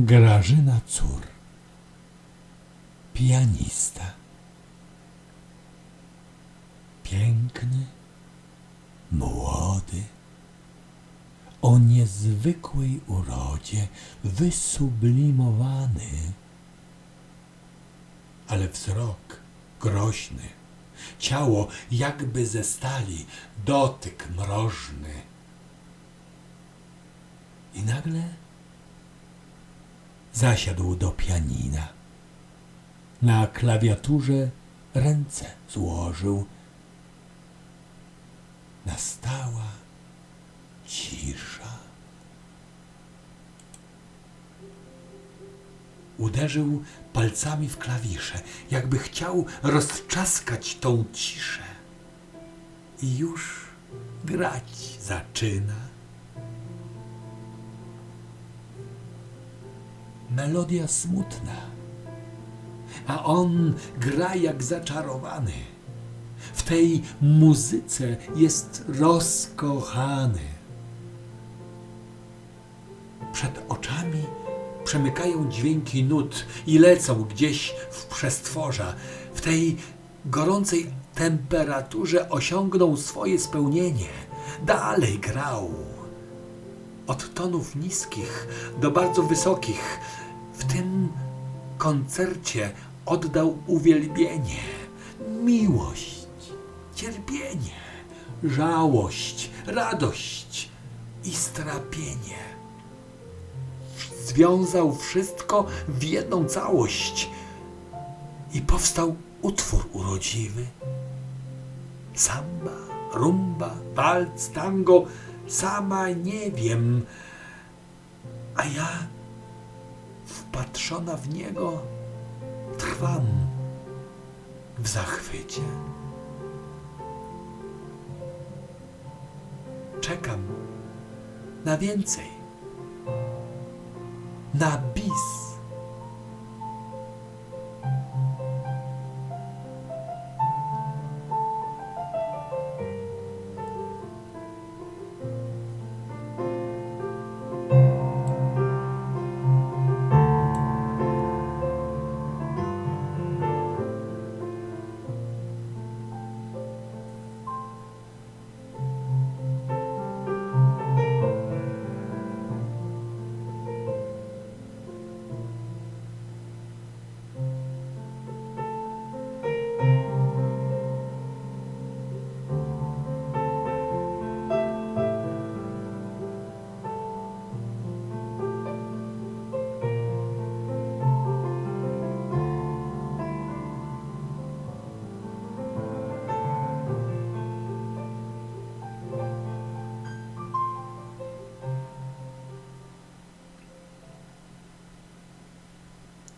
Grażyna Cór, pianista. Piękny, młody, o niezwykłej urodzie, wysublimowany, ale wzrok groźny, ciało jakby ze stali, dotyk mrożny. I nagle zasiadł do pianina. Na klawiaturze ręce złożył. Nastała cisza. Uderzył palcami w klawisze, jakby chciał rozczaskać tą ciszę. I już grać zaczyna. Melodia smutna, a on gra jak zaczarowany. W tej muzyce jest rozkochany. Przed oczami przemykają dźwięki nut i lecą gdzieś w przestworza. W tej gorącej temperaturze osiągnął swoje spełnienie. Dalej grał. Od tonów niskich do bardzo wysokich. W tym koncercie oddał uwielbienie, miłość, cierpienie, żałość, radość i strapienie związał wszystko w jedną całość i powstał utwór urodziwy. Samba, rumba, walc, tango, sama nie wiem, a ja wpatrzona w niego trwam w zachwycie. Czekam na więcej na bis.